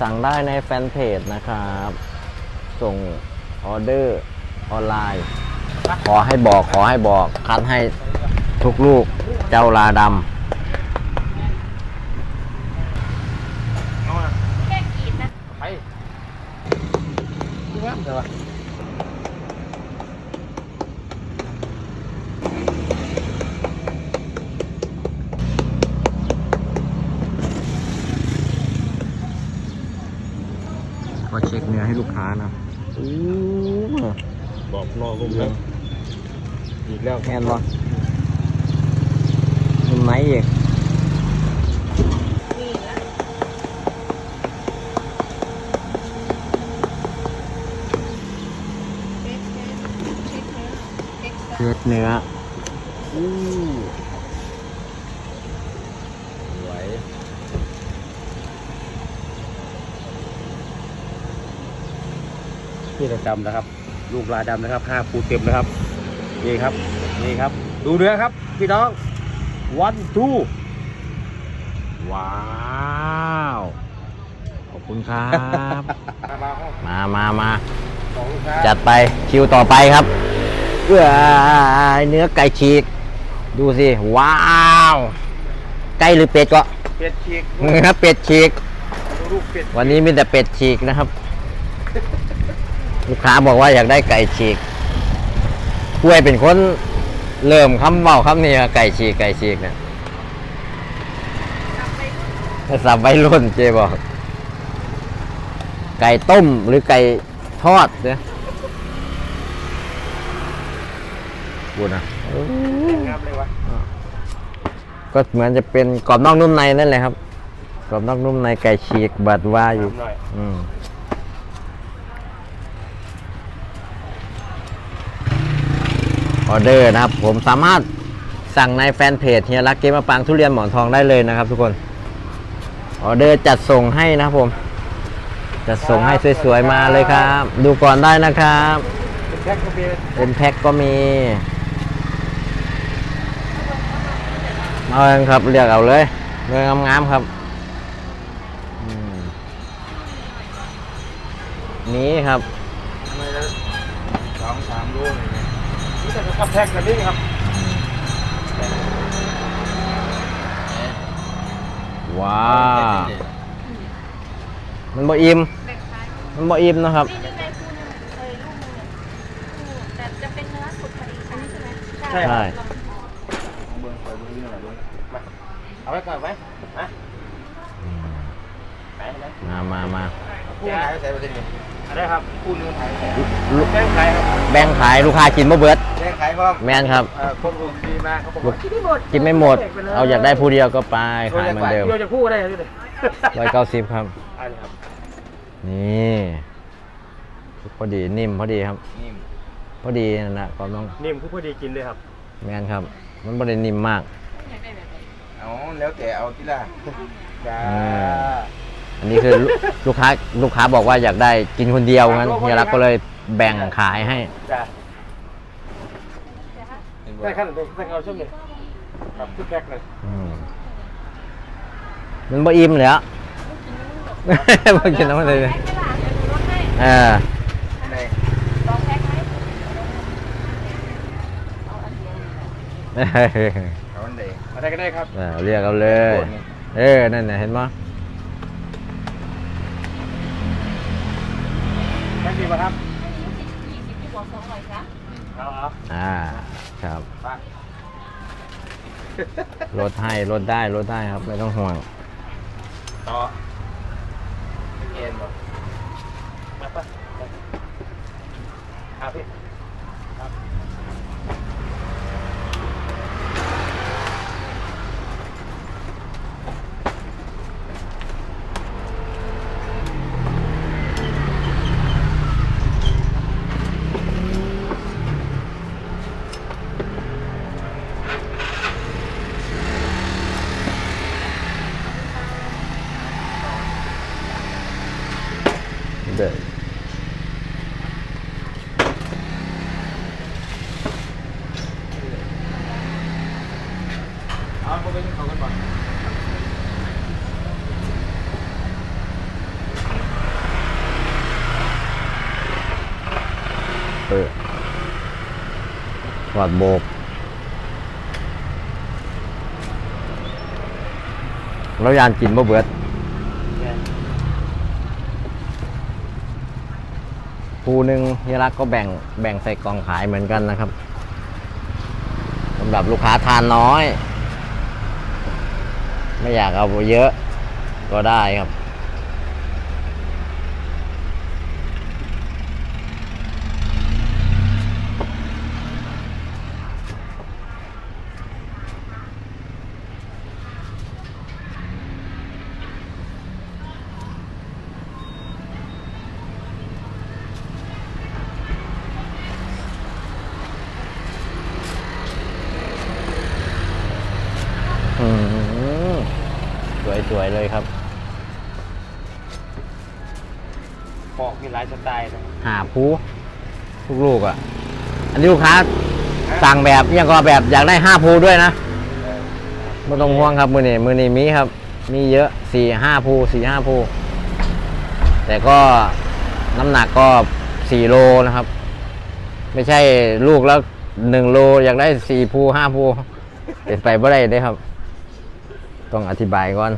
สั่งได้ในแฟนเพจนะครับ ส่งออเดอร์ออนไลน์ ขอให้บอกขอให้บอก คัดให้ทุกลูกเจ้าลาดำค่กินนะ ไปดูว่าแต่ว่าำก็เช็คเนื้อ ให้ลูกค้านะอู้บอกรอลมแล้วอีกแล้วแอนบอนุ่มไหนอีกนี่นะเช็คเช็คเช็คเนื้อเช็คเช็คเนื้ออู้ สวย พี่ดำนะครับ ลูกลาดำนะครับห้าฟูเต็มนะครับนี่ครับนี่ครับ ดูเนื้อครับ พี่น้อง one two ว้าวขอบคุณครับ มามามาของลูกค้าจัดไปคิวต่อไปครับเอื้อเนื้อไก่ฉีก ดูสิ ว้าวไก่หรือเป็ดก็เป็ดฉีกเนื้อเป็ดฉีกดูลูกเป็ดวันนี้มีแต่เป็ดฉีกนะครับ ลูกค้าบอกว่าอยากได้ไก่ฉีกกล้วยเป็นคนเริ่มคำเบาคำนี้ว่าไก่ฉีกไก่ฉีกเนี่ยกลับไปสับไว้รุ่นเจบอก ไก่ต้มหรือไก่ทอดเนี่ยพูดนะงามเลยวะก็เหมือนจะเป็นกรอบนอกนุ่มในนั่นแหละครับกรอบนอกนุ่มในไก่ฉีกบัดว่าอยู่หน่อยอืม ออเดอร์นะครับ ผมสามารถสั่งในแฟนเพจเฮียรักเกมมะปางทุเรียนหมอนทองได้เลยนะครับ ทุกคนออเดอร์จัดส่งให้นะครับผม จัดส่งให้สวยๆมาเลยครับ ดูก่อนได้นะครับเป็นแพ็คกาแฟเป็นแพ็คก็มีเอาเองครับเรียกเอาเลยเรื่องงามๆครับนี่ครับ ทำไมแล้วสองสามโลเลยนะ นี่แต่ก็แพ็คกันนี่ครับ ว้าวมันบ่อิ่มแบ่งซ้ายมันบ่อิ่มนะครับ นี่นี่ไงคู่นึงเคยลูกนึงเนี่ยคู่แต่จะเป็นเนื้อสุดพอดีอันนี้ใช่ไหมใช่ลองเบิ่งไปเบิ่งนี่หน่อยลุงมาเอาไว้ก่อนไหมฮะไหนไหนมามามาคู่ไหนใส่ประเด็นนี้อะ ไรครับคู่นึงขายลูกแบ่งขายครับแบ่งขายลูกค้ากินบ่เบิดแบ่งขายพร้อมแม่นครับเอ่อคนอื่นดีมากเขาบอกว่ากินไม่หมดกินไม่หมด เอาอยากได้ผู้เดียวก็ไปขายเหมือนเดิมเราจะพูดได้ไหมเลยร้อยเก้าสิบครับ อันนี้ครับนี่พอดีนิ่มพอดีครับ นิ่มพอดีนั่นนะก็ต้องนิ่มคือพอดีกินเลยครับ แม่นครับ มันบ่ได้นิ่มมากอยากได้แบบไหนเอาแล้วแต่เอาที่ละจ้าเอออันนี้คือลูกลูกค้าลูกค้าบอกว่าอยากได้กินคนเดียวงั้นเฮียรักก็เลยแบ่งขายให้ จ้าเดี๋ยวฮะได้ขั้นเป็นได้เอาช่วงหนึ่งครับทุกแพ็คเลยอืมมันบ่อิ่มเลยอะ บ่กินน้ำมันเลยแพ็คไม่หลานเดี๋ยวหนูลดให้เออในลองแพ็คไหมเอาอันเดียวนี่แหละเอาอันใดเอาได้ก็ได้ครับ เออเรียกเอาเลย เออนั่นน่ะเห็นมั้ย แค่ดีป่ะครับยี่สิบที่บอกสองร้อยครับเอาเอาอ่าครับไปลดให้ลดได้ลดได้ครับไม่ต้องห่วงต่อเอ็นบ่มาปะครับพี่ครับ day. Ừ. Hoạt bột Nó ăn chín bao bượt ภูหนึ่งเฮียรักก็แบ่งแบ่งใส่กล่องขายเหมือนกันนะครับสำหรับลูกค้าทานน้อย ไม่อยากเอาเยอะก็ได้ครับ สวยๆเลยครับปอกมีหลายสไตล์นะหาผู้ทุกลูกอะ อันนี้ลูกค้าสั่งแบบยังก็แบบอยากได้ห้าภูด้วยนะไม่ต้องห่วงครับ มือนี้มือนี้มีครับ มีเยอะสี่ห้าภูสี่ห้าภูแต่ก็น้ำหนักก็สี่โลนะครับ ไม่ใช่ลูกแล้วหนึ่งโลอยากได้สี่ภูห้าภูเป็นไปไม่ได้เด้ครับ ต้องอธิบายก่อน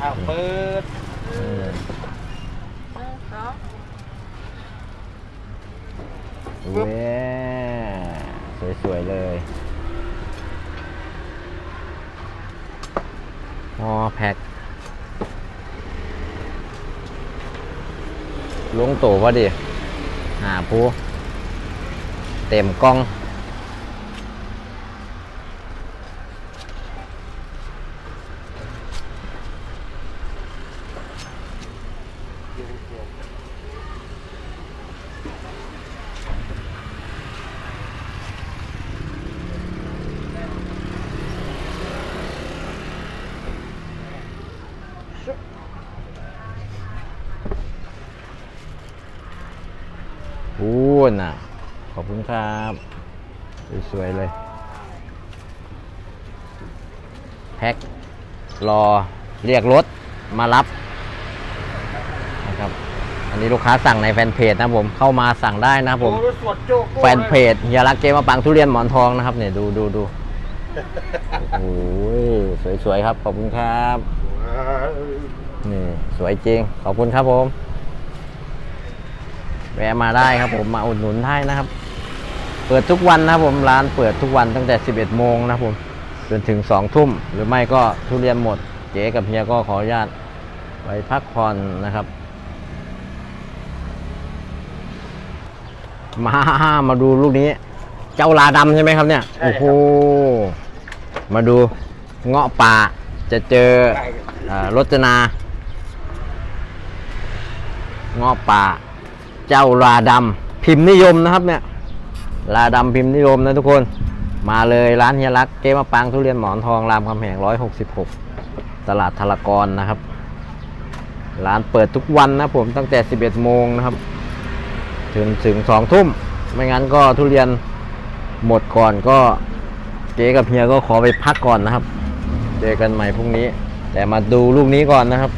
อ้าวเปิดอืมหนึ่งสองเว้ยสวยๆเลยหอแพ็คลงโตวะดิหาผู้เต็มกล้อง พูนน่ะ ขอบคุณครับ ส วยๆเลย แพ็ครอเรียกรถมารับนะครับ อันนี้ลูกค้าสั่งในแฟนเพจนะผมเข้ามาสั่งได้นะครับผมโอ้รถสวดโจ๊กแฟนเพจเฮียรักเกมมาปังทุเรียนหมอนทองนะครับเนี่ยดูดูดูโอ้โหสวยๆครับ ขอบคุณครับนี่สวยจริง ขอบคุณครับผม แวะมาได้ครับผมมาอุดหนุนให้นะครับ เปิดทุกวันนะครับผมร้านเปิดทุกวันตั้งแต่ 11 โมงนะครับผมจนถึง 2 ทุ่ม หรือไม่ก็ทุเรียนหมด เจ๊กับเฮียก็ขออนุญาตไปพักผ่อนนะครับ มามาดูลูกนี้ เจ้าลาดำใช่ไหมครับเนี่ย โอ้โห มาดูเงาะป่าจะเจออ่ารจนาเงาะป่า เจ้าลาดำพิมพ์นิยมนะครับเนี่ย ลาดำพิมพ์นิยมนะทุกคน มาเลยร้านเฮียรักเกมะปังทุเรียนหมอนทองรามคำแหง 166 ตลาดทลากรนะครับ ร้านเปิดทุกวันนะผมตั้งแต่ 11 โมงนะครับ ถึงถึง 2 ทุ่ม ไม่งั้นก็ทุเรียนหมดก่อนก็เจ๊กับเฮียก็ขอไปพักก่อนนะครับ เจอกันใหม่พรุ่งนี้ แต่มาดูลูกนี้ก่อนนะครับ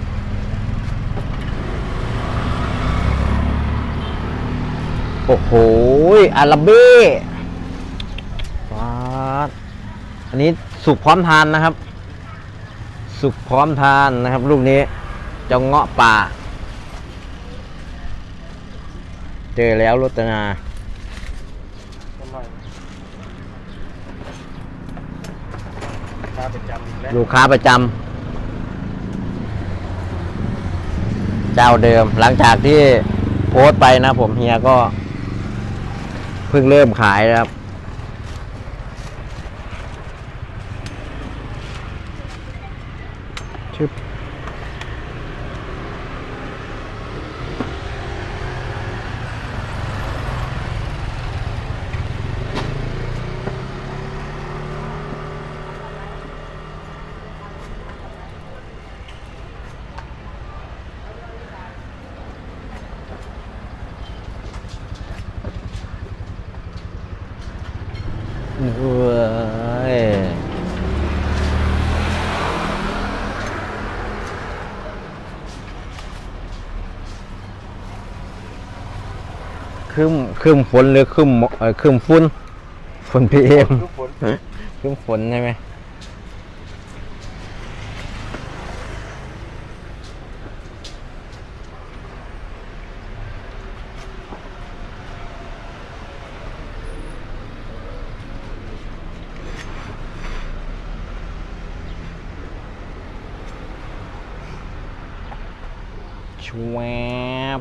โอ้โห อาราเบ้ฟาดอันนี้สุกพร้อมทานนะครับ สุกพร้อมทานนะครับ ลูกนี้เจ้าเงาะป่า เจอแล้วรตนาถ้าเป็นจำอีกแล้วลูกค้าประจำเจ้าเดิมหลังจากที่โพสต์ไปนะผมเฮียก็เพิ่งเริ่มขายนะครับ ชึบ คึมคึมฝนหรือคึมเอ่อคึมฝุ่นฝนพีเอ็มคึมฝนใช่ไหม ชวบ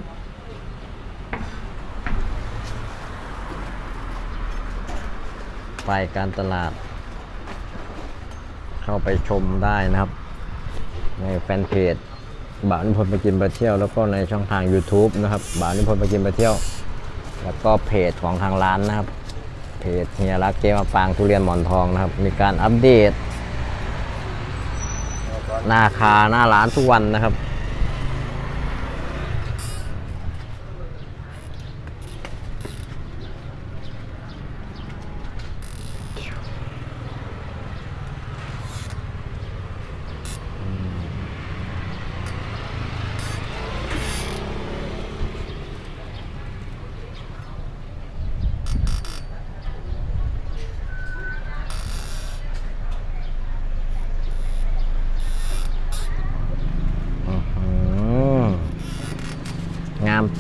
ไปการตลาด เข้าไปชมได้นะครับ ในแฟนเพจบ่าวนิพนธ์ไปกินไปเที่ยว แล้วก็ในช่องทาง YouTube นะครับบ่าวนิพนธ์ไปกินไปเที่ยว แล้วก็เพจของทางร้านนะครับ เพจเฮียรักเกมะปางทุเรียนหมอนทองนะครับ มีการอัปเดตหน้าคาหน้าร้านทุกวันนะครับ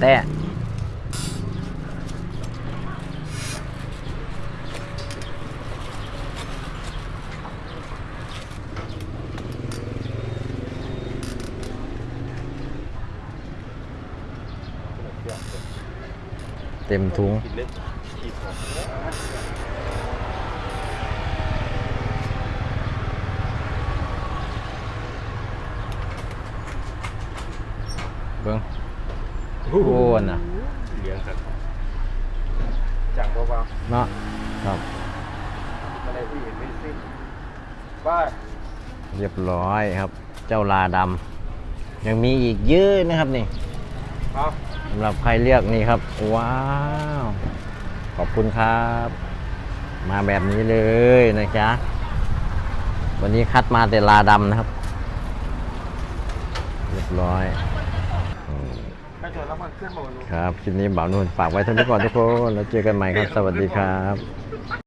องาม แต้เต็มถุงกินเล็กขีดของเบิ้งโอ้น่ะเลี้ยงครับจังเบาเนาะครับๆอะไรที่เห็นไม่สิ้นบ้าเรียบร้อยครับ เจ้าลาดำยังมีอีกเยอะนะครับนี่เอาสำหรับใครเรียกนี่ครับ ว้าว ขอบคุณครับ มาแบบนี้เลยนะจ๊ะวันนี้คัดมาแต่ลาดำนะครับ เรียบร้อย ครับคลิปนี้บ่าวนุ่นฝากไว้เท่านี้ก่อนทุกคน แล้วเจอกันใหม่ครับ สวัสดีครับ